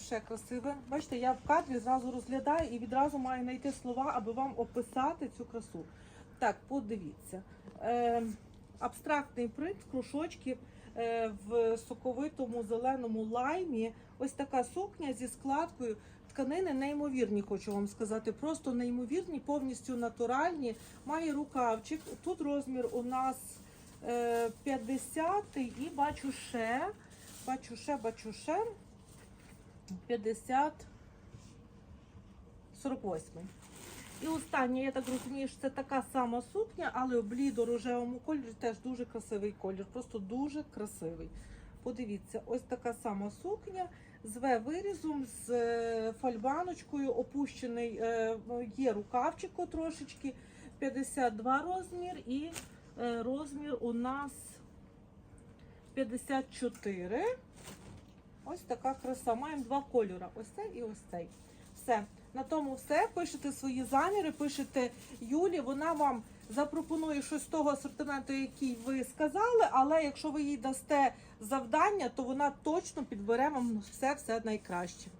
ще красиве. Бачите, я в кадрі зразу розглядаю і відразу маю знайти слова, аби вам описати цю красу. Так, подивіться. Е, абстрактний принт, кружочки е, в соковитому зеленому лаймі. Ось така сукня зі складкою. Тканини неймовірні, хочу вам сказати. Просто неймовірні, повністю натуральні. Має рукавчик. Тут розмір у нас е, 50 і бачу ще, бачу ще, бачу ще 50 48. І останнє, я так розумію, що це така сама сукня, але в блідо-рожевому кольорі теж дуже красивий колір, просто дуже красивий. Подивіться, ось така сама сукня з В-вирізом, з е, фальбаночкою, опущений, е, є рукавчику трошечки, 52 розмір і е, розмір у нас 54. Ось така краса. Маємо два кольори. Ось цей і ось цей. Все. На тому все. Пишете свої заміри, пишете Юлі. Вона вам запропонує щось з того асортименту, який ви сказали. Але якщо ви їй дасте завдання, то вона точно підбере вам все, все найкраще.